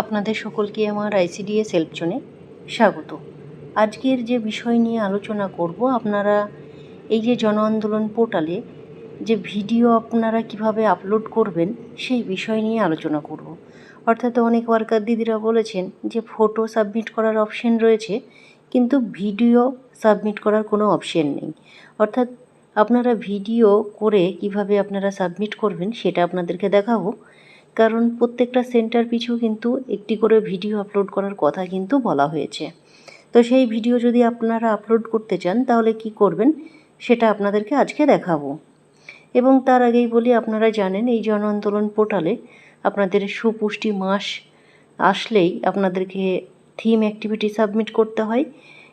আপনাদের সকলকে আমার আইসিডিএস হেল্প জোনে স্বাগত। আজকের যে বিষয় নিয়ে আলোচনা করব, আপনারা এই যে জন আন্দোলন পোর্টালে যে ভিডিও আপনারা কীভাবে আপলোড করবেন, সেই বিষয় নিয়ে আলোচনা করব। অর্থাৎ অনেক ওয়ার্কার দিদিরা বলেছেন যে ফটো সাবমিট করার অপশন রয়েছে, কিন্তু ভিডিও সাবমিট করার কোনো অপশন নেই। অর্থাৎ আপনারা ভিডিও করে কীভাবে আপনারা সাবমিট করবেন, সেটা আপনাদেরকে দেখাবো। কারণ প্রত্যেকটা সেন্টার পিছু কিন্তু একটি করে ভিডিও আপলোড করার কথা কিন্তু বলা হয়েছে। তো সেই ভিডিও যদি আপনারা আপলোড করতে চান, তাহলে কি করবেন? সেটা আপনাদেরকে আজকে দেখাবো। এবং তার আগেই বলি, আপনারা জানেন এই জন আন্দোলন পোর্টালে আপনাদের সুপুষ্টি মাস আসলেই আপনাদেরকে থিম অ্যাক্টিভিটি সাবমিট করতে হয়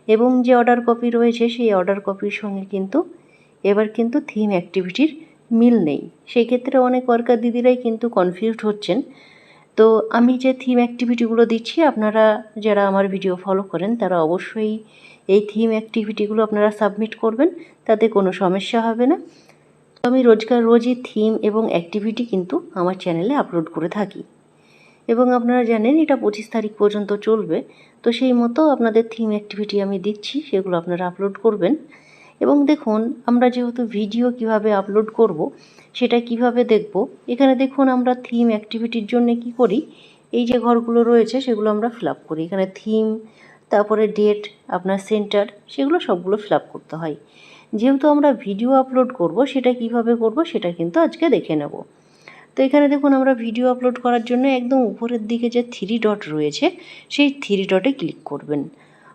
এবং যে অর্ডার কপি রয়েছে, সেই অর্ডার কপির সঙ্গে কিন্তু এবার কিন্তু থিম অ্যাক্টিভিটির মিল নেই। সেই ক্ষেত্রে অনেক ওয়ার্কার দিদিরাই কিন্তু কনফিউজড হচ্ছেন। তো আমি যে থিম অ্যাক্টিভিটিগুলো দিচ্ছি, আপনারা যারা আমার ভিডিও ফলো করেন, তারা অবশ্যই এই থিম অ্যাক্টিভিটিগুলো আপনারা সাবমিট করবেন, তাতে কোনো সমস্যা হবে না। আমি রোজকার রোজই থিম এবং অ্যাক্টিভিটি কিন্তু আমার চ্যানেলে আপলোড করে থাকি। এবং আপনারা জানেন, এটা পঁচিশ তারিখ পর্যন্ত চলবে। তো সেই মতো আপনাদের থিম অ্যাক্টিভিটি আমি দিচ্ছি, সেগুলো আপনারা আপলোড করবেন। এবং দেখুন, আমরা যেহেতু ভিডিও কীভাবে আপলোড করব, সেটা কীভাবে দেখব, এখানে দেখুন আমরা থিম অ্যাক্টিভিটির জন্য কি করি, এই যে ঘরগুলো রয়েছে সেগুলো আমরা ফিল করি। এখানে থিম তারপরে ডেট আপনার সেন্টার সেগুলো সবগুলো ফিল করতে হয়। যেহেতু আমরা ভিডিও আপলোড করব, সেটা কীভাবে করব, সেটা কিন্তু আজকে দেখে নেব। তো এখানে দেখুন আমরা ভিডিও আপলোড করার জন্য একদম উপরের দিকে যে থ্রি ডট রয়েছে, সেই থ্রি ডটে ক্লিক করবেন।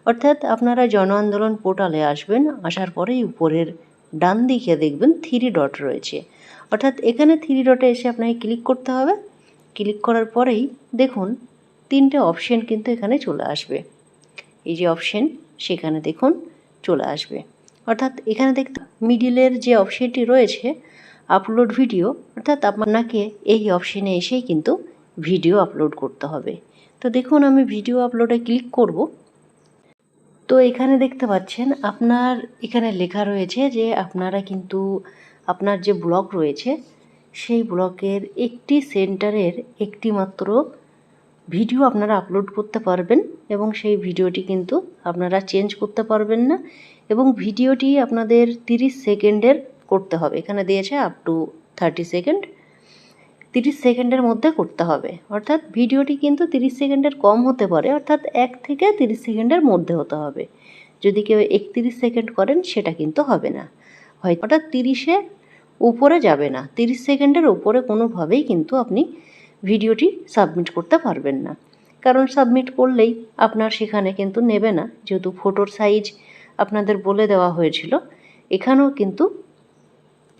অর্থাৎ আপনারা জন আন্দোলন পোর্টালে আসবেন, আসার পরেই উপরের ডান দিকে দেখবেন থ্রি ডট রয়েছে। অর্থাৎ এখানে থ্রি ডটে এসে আপনাকে ক্লিক করতে হবে। ক্লিক করার পরেই দেখুন তিনটে অপশন কিন্তু এখানে চলে আসবে। এই যে অপশন সেখানে দেখুন চলে আসবে। অর্থাৎ এখানে দেখতে মিডিলের যে অপশনটি রয়েছে আপলোড ভিডিও অর্থাৎ আপনাকে এই অপশনে এসেই কিন্তু ভিডিও আপলোড করতে হবে। তো দেখুন আমি ভিডিও আপলোডে ক্লিক করব। তো এখানে দেখতে পাচ্ছেন, আপনার এখানে লেখা রয়েছে যে আপনারা কিন্তু, আপনার যে ব্লক রয়েছে, সেই ব্লকের একটি সেন্টারের একটি মাত্র ভিডিও আপনারা আপলোড করতে পারবেন এবং সেই ভিডিওটি কিন্তু আপনারা চেঞ্জ করতে পারবেন না এবং ভিডিওটি আপনাদের 30 সেকেন্ডের করতে হবে। এখানে দিয়েছে আপ টু থার্টি সেকেন্ড তিরিশ সেকেন্ডের মধ্যে করতে হবে। অর্থাৎ ভিডিওটি কিন্তু তিরিশ সেকেন্ডের কম হতে পারে, অর্থাৎ এক থেকে তিরিশ সেকেন্ডের মধ্যে হতে হবে। যদি কেউ একতিরিশ সেকেন্ড করেন, সেটা কিন্তু হবে না। হয় অর্থাৎ তিরিশে উপরে যাবে না। তিরিশ সেকেন্ডের উপরে কোনোভাবেই কিন্তু আপনি ভিডিওটি সাবমিট করতে পারবেন না। কারণ সাবমিট করলেই আপনার সেখানে কিন্তু নেবে না। যেহেতু ফটোর সাইজ আপনাদের বলে দেওয়া হয়েছিল, এখানেও কিন্তু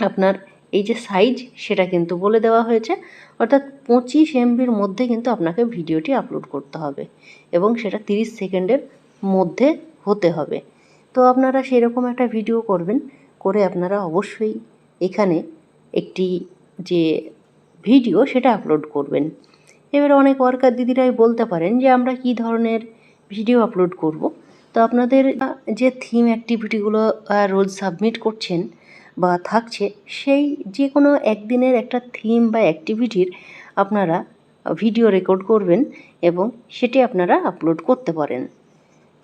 আপনার এই যে সাইজ সেটা কিন্তু বলে দেওয়া হয়েছে। অর্থাৎ পঁচিশ এমবির মধ্যে কিন্তু আপনাকে ভিডিওটি আপলোড করতে হবে এবং সেটা তিরিশ সেকেন্ডের মধ্যে হতে হবে। তো আপনারা সেরকম একটা ভিডিও করবেন, করে আপনারা অবশ্যই এখানে একটি যে ভিডিও সেটা আপলোড করবেন। এবার অনেক ওয়ার্কার দিদিরাই বলতে পারেন যে, আমরা কি ধরনের ভিডিও আপলোড করব? তো আপনাদের যে থিম অ্যাক্টিভিটিগুলো রোজ সাবমিট করছেন বা থাকছে, সেই যে কোনো একদিনের একটা থিম বা অ্যাক্টিভিটির আপনারা ভিডিও রেকর্ড করবেন এবং সেটি আপনারা আপলোড করতে পারেন।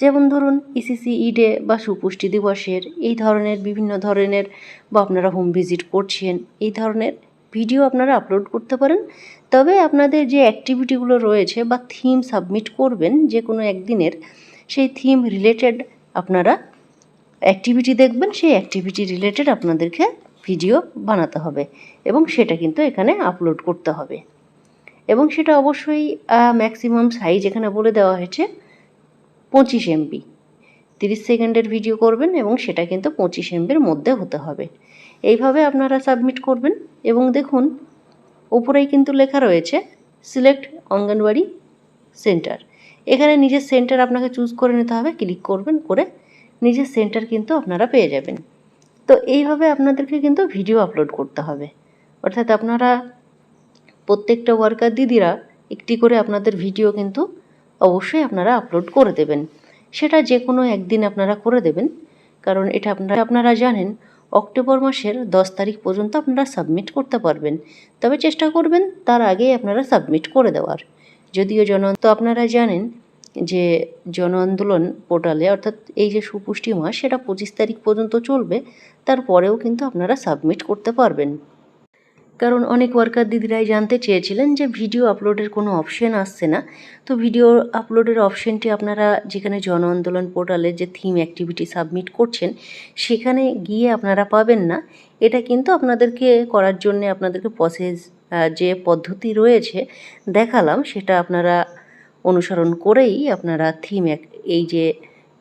যেমন ধরুন ইসিসি ইডে বা সুপুষ্টি দিবসের, এই ধরনের বিভিন্ন ধরনের বা আপনারা হোম ভিজিট করছেন, এই ধরনের ভিডিও আপনারা আপলোড করতে পারেন। তবে আপনাদের যে অ্যাক্টিভিটিগুলো রয়েছে বা থিম সাবমিট করবেন যে কোনো একদিনের, সেই থিম রিলেটেড আপনারা অ্যাক্টিভিটি দেখবেন, সেই অ্যাক্টিভিটি রিলেটেড আপনাদেরকে ভিডিও বানাতে হবে এবং সেটা কিন্তু এখানে আপলোড করতে হবে। এবং সেটা অবশ্যই ম্যাক্সিমাম সাইজ এখানে বলে দেওয়া হয়েছে, পঁচিশ এমবি তিরিশ সেকেন্ডের ভিডিও করবেন এবং সেটা কিন্তু পঁচিশ এমবির মধ্যে হতে হবে। এইভাবে আপনারা সাবমিট করবেন এবং দেখুন, উপরেই কিন্তু লেখা রয়েছে সিলেক্ট অঙ্গনওয়াড়ি সেন্টার এখানে নিজের সেন্টার আপনাকে চুজ করে নিতে হবে ক্লিক করবেন, করে নিজের সেন্টার কিন্তু আপনারা পেয়ে যাবেন। তো এইভাবে আপনাদেরকে কিন্তু ভিডিও আপলোড করতে হবে। অর্থাৎ আপনারা প্রত্যেকটা ওয়ার্কার দিদিরা একটি করে আপনাদের ভিডিও কিন্তু অবশ্যই আপনারা আপলোড করে দেবেন। সেটা যে কোনো একদিন আপনারা করে দেবেন। কারণ এটা আপনারা আপনারা জানেন, অক্টোবর মাসের দশ তারিখ পর্যন্ত আপনারা সাবমিট করতে পারবেন। তবে চেষ্টা করবেন তার আগেই আপনারা সাবমিট করে দেওয়ার। যদিও জন তো আপনারা জানেন যে জন আন্দোলন পোর্টালে, অর্থাৎ এই যে সুপুষ্টি মাস, সেটা পঁচিশ তারিখ পর্যন্ত চলবে। তারপরেও কিন্তু আপনারা সাবমিট করতে পারবেন। কারণ অনেক ওয়ার্কার দিদিরাই জানতে চেয়েছিলেন যে ভিডিও আপলোডের কোনো অপশন আসছে না। তো ভিডিও আপলোডের অপশনটি আপনারা যেখানে জন আন্দোলন পোর্টালে যে থিম অ্যাক্টিভিটি সাবমিট করছেন, সেখানে গিয়ে আপনারা পাবেন না। এটা কিন্তু আপনাদেরকে করার জন্য আপনাদেরকে প্রসেস যে পদ্ধতি রয়েছে দেখালাম, সেটা আপনারা অনুসরণ করেই আপনারা থিম এক, এই যে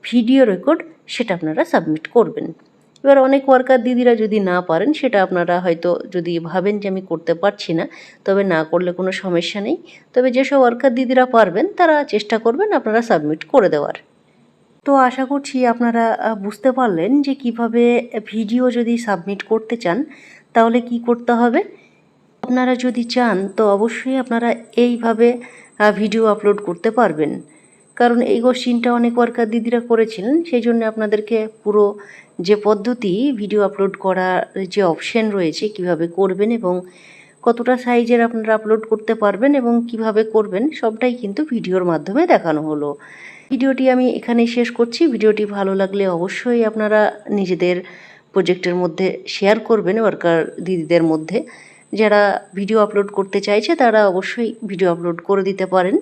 ভিডিও রেকর্ড সেটা আপনারা সাবমিট করবেন। এবার অনেক ওয়ার্কার দিদিরা যদি না পারেন, সেটা আপনারা হয়তো যদি ভাবেন যে আমি করতে পারছি না, তবে না করলে কোনো সমস্যা নেই। তবে যেসব ওয়ার্কার দিদিরা পারবেন, তারা চেষ্টা করবেন আপনারা সাবমিট করে দেওয়ার। তো আশা করছি আপনারা বুঝতে পারলেন যে কীভাবে ভিডিও যদি সাবমিট করতে চান, তাহলে কি করতে হবে? আপনারা যদি চান, তো অবশ্যই আপনারা এইভাবে ভিডিও আপলোড করতে পারবেন। কারণ এই কোশ্চিনটা অনেক ওয়ার্কার দিদিরা করেছিলেন সেই জন্য আপনাদেরকে পুরো যে পদ্ধতি ভিডিও আপলোড করার যে অপশন রয়েছে, কীভাবে করবেন এবং কতটা সাইজের আপনারা আপলোড করতে পারবেন এবং কীভাবে করবেন, সবটাই কিন্তু ভিডিওর মাধ্যমে দেখানো হলো। ভিডিওটি আমি এখানেই শেষ করছি। ভিডিওটি ভালো লাগলে অবশ্যই আপনারা নিজেদের প্রজেক্টের মধ্যে শেয়ার করবেন ওয়ার্কার দিদিদের মধ্যে। যারা ভিডিও আপলোড করতে চাইছে, তারা অবশ্যই ভিডিও আপলোড করে দিতে পারেন।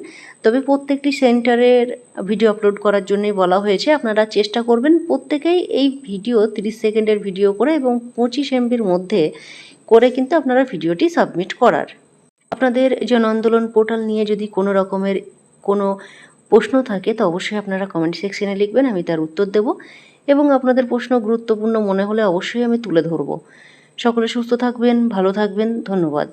তবে প্রত্যেকটি সেন্টারের ভিডিও আপলোড করার জন্যই বলা হয়েছে, আপনারা চেষ্টা করবেন প্রত্যেকেই এই ভিডিও 30 সেকেন্ডের ভিডিও করে এবং পঁচিশ এমবির মধ্যে করে কিন্তু আপনারা ভিডিওটি সাবমিট করার। আপনাদের জন আন্দোলন পোর্টাল নিয়ে যদি কোনো রকমের কোনো প্রশ্ন থাকে, তো অবশ্যই আপনারা কমেন্ট সেকশনে লিখবেন, আমি তার উত্তর দেব। এবং আপনাদের প্রশ্ন গুরুত্বপূর্ণ মনে হলে অবশ্যই আমি তুলে ধরব। সকলে সুস্থ থাকবেন ভালো থাকবেন ধন্যবাদ।